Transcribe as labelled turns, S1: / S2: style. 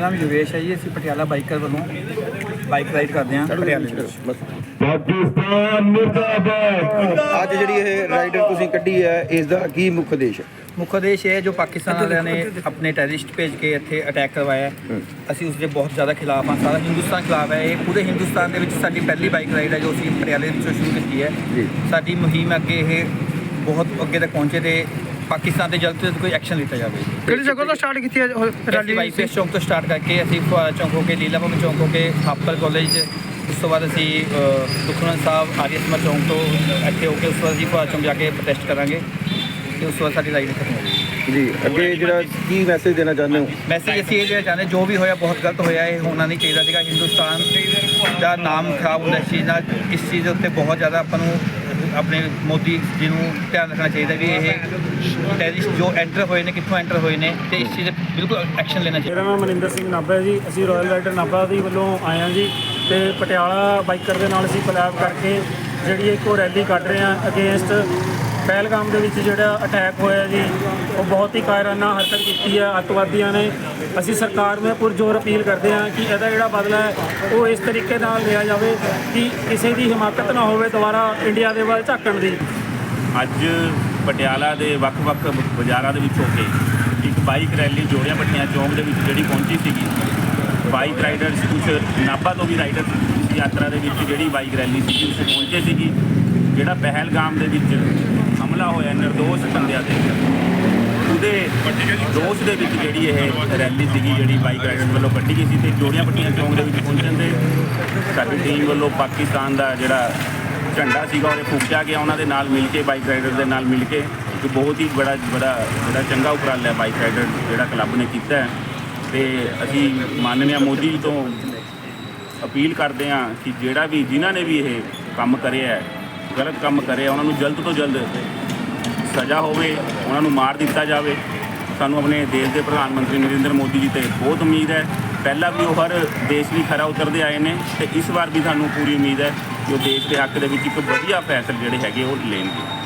S1: ਨਾਮ ਯੋਗੇਸ਼ ਹੈ ਜੀ ਅਸੀਂ ਪਟਿਆਲਾ ਬਾਈਕਰ ਵੱਲੋਂ ਬਾਈਕ ਰਾਈਡ ਕਰਦੇ ਹਾਂ ਪਟਿਆਲੇ ਦੇ ਵਿੱਚ।
S2: ਪਾਕਿਸਤਾਨ ਮੁਰਦਾਬਾਦ।
S3: ਅੱਜ ਜਿਹੜੀ ਇਹ ਰਾਈਡਰ ਤੁਸੀਂ ਕੱਢੀ ਹੈ ਇਸ ਦਾ ਕੀ ਮੁੱਖ ਉਦੇਸ਼ ਹੈ?
S1: ਮੁੱਖ ਉਦੇਸ਼ ਇਹ ਹੈ ਜੋ ਪਾਕਿਸਤਾਨ ਵਾਲਿਆਂ ਨੇ ਆਪਣੇ ਟੈਰਰਿਸਟ ਭੇਜ ਕੇ ਇੱਥੇ ਅਟੈਕ ਕਰਵਾਇਆ। ਅਸੀਂ ਉਸ ਦੇ ਬਹੁਤ ਜ਼ਿਆਦਾ ਖਿਲਾਫ ਹਾਂ ਸਾਰਾ ਹਿੰਦੁਸਤਾਨ ਖਿਲਾਫ ਹੈ। ਇਹ ਪੂਰੇ ਹਿੰਦੁਸਤਾਨ ਦੇ ਵਿੱਚ ਸਾਡੀ ਪਹਿਲੀ ਬਾਈਕ ਰਾਈਡ ਹੈ ਜੋ ਅਸੀਂ ਪਟਿਆਲੇ ਵਿੱਚੋਂ ਸ਼ੁਰੂ ਕੀਤੀ ਹੈ। ਸਾਡੀ ਮੁਹਿੰਮ ਅੱਗੇ ਇਹ ਬਹੁਤ ਅੱਗੇ ਤੱਕ ਪਹੁੰਚੇ ਤੇ ਪਾਕਿਸਤਾਨ ਤੇ ਜਲਦ ਤੋਂ ਜਲਦ ਕੋਈ ਐਕਸ਼ਨ ਲਿੱਤਾ ਜਾਵੇ।
S4: ਕਿਹੜੀ ਜਗ੍ਹਾ ਤੋਂ ਸਟਾਰਟ ਕੀਤੀ ਹੈ ਉਹ
S1: ਰੈਲੀ
S4: ਰੈਲੀ
S1: ਬਾਈਪੇਸ ਚੌਂਕ ਤੋਂ ਸਟਾਰਟ ਕਰਕੇ ਅਸੀਂ ਫੁਆਰਾ ਚੌਂਕ ਹੋ ਕੇ ਲੀਲਾ ਭਵਨ ਚੌਂਕ ਹੋ ਕੇ ਥਾਪਰ ਕਾਲਜ ਉਸ ਤੋਂ ਬਾਅਦ ਅਸੀਂ ਦੁਖਨੰਦ ਸਾਹਿਬ ਆਰੀਆ ਸਮਾ ਚੌਂਕ ਤੋਂ ਇੱਥੇ ਹੋ ਕੇ ਉਸ ਤੋਂ ਬਾਅਦ ਅਸੀਂ ਫੁਆਰਾ ਚੌਂਕ ਜਾ ਕੇ ਪ੍ਰੋਟੈਸਟ ਕਰਾਂਗੇ ਤੇ ਉਸ ਤੋਂ ਬਾਅਦ ਸਾਡੀ ਰਾਈਡ ਖਤਮ ਹੋਵੇਗੀ
S3: ਜੀ ਅੱਗੇ ਜਿਹੜਾ ਕੀ ਮੈਸੇਜ ਦੇਣਾ ਚਾਹੁੰਦੇ ਹੋ?
S1: ਮੈਸੇਜ ਅਸੀਂ ਇਹ ਦੇਣਾ ਚਾਹੁੰਦੇ ਜੋ ਵੀ ਹੋਇਆ ਬਹੁਤ ਗਲਤ ਹੋਇਆ ਇਹ ਹੋਣਾ ਨਹੀਂ ਚਾਹੀਦਾ ਸੀਗਾ। ਹਿੰਦੁਸਤਾਨ ਦਾ ਨਾਮ ਖਰਾਬ ਹੁੰਦਾ ਇਸ ਚੀਜ਼ ਨਾਲ ਇਸ ਚੀਜ਼ ਦੇ ਉੱਤੇ ਬਹੁਤ ਜ਼ਿਆਦਾ ਆਪਾਂ ਨੂੰ ਆਪਣੇ ਮੋਦੀ ਜੀ ਨੂੰ ਧਿਆਨ ਰੱਖਣਾ ਚਾਹੀਦਾ ਵੀ ਇਹ ਟੈਰਿਸਟ ਜੋ ਐਂਟਰ ਹੋਏ ਨੇ, ਕਿੱਥੋਂ ਐਂਟਰ ਹੋਏ ਨੇ ਤੇ ਇਸ ਚੀਜ਼ ਤੇ ਬਿਲਕੁਲ ਐਕਸ਼ਨ ਲੈਣਾ ਚਾਹੀਦਾ।
S4: ਮੇਰਾ ਨਾਮ ਮਨਿੰਦਰ ਸਿੰਘ ਨਾਭਾ ਹੈ ਜੀ। ਅਸੀਂ ਰਾਇਲ ਰਾਈਡਰ ਨਾਭਾ ਦੀ ਵੱਲੋਂ ਆਏ ਹਾਂ ਜੀ ਤੇ ਪਟਿਆਲਾ ਬਾਈਕਰ ਦੇ ਨਾਲ ਅਸੀਂ ਕੋਲੈਬ ਕਰਕੇ ਜਿਹੜੀ ਇੱਕ ਰੈਲੀ ਕੱਢ ਰਹੇ ਹਾਂ ਅਗੇਂਸਟ ਪਹਿਲਗਾਮ ਦੇ ਵਿੱਚ ਜਿਹੜਾ ਅਟੈਕ ਹੋਇਆ ਜੀ, ਉਹ ਬਹੁਤ ਹੀ ਕਾਇਰਾਨਾ ਹਰਕਤ ਕੀਤੀ ਹੈ ਅੱਤਵਾਦੀਆਂ ਨੇ। ਅਸੀਂ ਸਰਕਾਰ ਨੂੰ ਪੁਰਜੋਰ ਅਪੀਲ ਕਰਦੇ ਹਾਂ ਕਿ ਇਹਦਾ ਜਿਹੜਾ ਬਦਲਾ ਹੈ, ਉਹ ਇਸ ਤਰੀਕੇ ਨਾਲ ਲਿਆ ਜਾਵੇ ਕਿ ਕਿਸੇ ਦੀ ਹਿਮਾਕਤ ਨਾ ਹੋਵੇ ਦੁਬਾਰਾ ਇੰਡੀਆ ਦੇ ਵੱਲ ਝਾਕਣ ਦੀ।
S5: ਅੱਜ ਪਟਿਆਲਾ ਦੇ ਵੱਖ-ਵੱਖ ਬਾਜ਼ਾਰਾਂ ਦੇ ਵਿੱਚ ਹੋ ਕੇ ਇੱਕ ਬਾਈਕ ਰੈਲੀ ਜੋੜਿਆਂ ਪੱਟੀਆਂ ਚੌਂਕ ਦੇ ਵਿੱਚ ਜਿਹੜੀ ਪਹੁੰਚੀ ਸੀਗੀ। ਬਾਈਕ ਰਾਈਡਰਸ ਕੁਝ ਨਾਭਾ ਤੋਂ ਵੀ ਰਾਈਡਰ ਯਾਤਰਾ ਦੇ ਵਿੱਚ ਜਿਹੜੀ ਬਾਈਕ ਰੈਲੀ ਸੀ ਉਸ ਪਹੁੰਚੇ ਸੀਗੀ। ਜਿਹੜਾ ਪਹਿਲਗਾਮ ਦੇ ਵਿੱਚ ਹਮਲਾ ਹੋਇਆ ਨਿਰਦੋਸ਼ ਤੇ ਉਹਦੇ ਰੋਸ ਦੇ ਵਿੱਚ ਜਿਹੜੀ ਇਹ ਰੈਲੀ ਸੀਗੀ, ਜਿਹੜੀ ਬਾਈਕ ਰਾਈਡਰ ਵੱਲੋਂ ਕੱਢੀ ਗਈ ਸੀ ਤੇ ਜੋੜੀਆਂ ਪੱਟੀਆਂ ਚੌਂਕ ਦੇ ਵਿੱਚ ਪਹੁੰਚਣ ਦੇ ਸਾਡੀ ਟੀਮ ਵੱਲੋਂ ਪਾਕਿਸਤਾਨ ਦਾ ਜਿਹੜਾ ਝੰਡਾ ਸੀਗਾ ਉਹਨੇ ਫੂਕਿਆ ਗਿਆ। ਉਹਨਾਂ ਦੇ ਨਾਲ ਮਿਲ ਕੇ ਬਾਈਕ ਰਾਈਡਰ ਦੇ ਨਾਲ ਮਿਲ ਕੇ ਇੱਕ ਬਹੁਤ ਹੀ ਬੜਾ ਬੜਾ ਬੜਾ ਚੰਗਾ ਉਪਰਾਲਾ ਹੈ ਬਾਈਕ ਰਾਈਡਰ ਜਿਹੜਾ ਕਲੱਬ ਨੇ ਕੀਤਾ ਹੈ। ਤੇ ਅਸੀਂ ਮਾਨਨੀਆ ਮੋਦੀ ਜੀ ਤੋਂ ਅਪੀਲ ਕਰਦੇ ਹਾਂ ਕਿ ਜਿਹੜਾ ਵੀ, ਜਿਨ੍ਹਾਂ ਨੇ ਵੀ ਇਹ ਕੰਮ ਕਰਿਆ ਹੈ, ਗਲਤ ਕੰਮ ਕਰਿਆ, ਉਹਨਾਂ ਨੂੰ ਜਲਦ ਤੋਂ ਜਲਦ ਸਜ਼ਾ ਹੋਵੇ, ਉਹਨਾਂ ਨੂੰ ਮਾਰ ਦਿੱਤਾ ਜਾਵੇ। ਸਾਨੂੰ ਆਪਣੇ ਦੇਸ਼ ਦੇ ਪ੍ਰਧਾਨ ਮੰਤਰੀ ਨਰਿੰਦਰ ਮੋਦੀ ਜੀ ਤੇ ਬਹੁਤ ਉਮੀਦ ਹੈ। ਪਹਿਲਾਂ ਵੀ ਉਹ ਹਰ ਦੇਸ਼ ਲਈ ਖਰਾ ਉਤਰਦੇ ਆਏ ਨੇ ਤੇ ਇਸ ਵਾਰ ਵੀ ਸਾਨੂੰ ਪੂਰੀ ਉਮੀਦ ਹੈ ਕਿ ਉਹ ਦੇਸ਼ ਦੇ ਹੱਕ ਦੇ ਵਿੱਚ ਇੱਕ ਵਧੀਆ ਫੈਸਲੇ ਜਿਹੜੇ ਹੈਗੇ ਉਹ ਲੈਣਗੇ।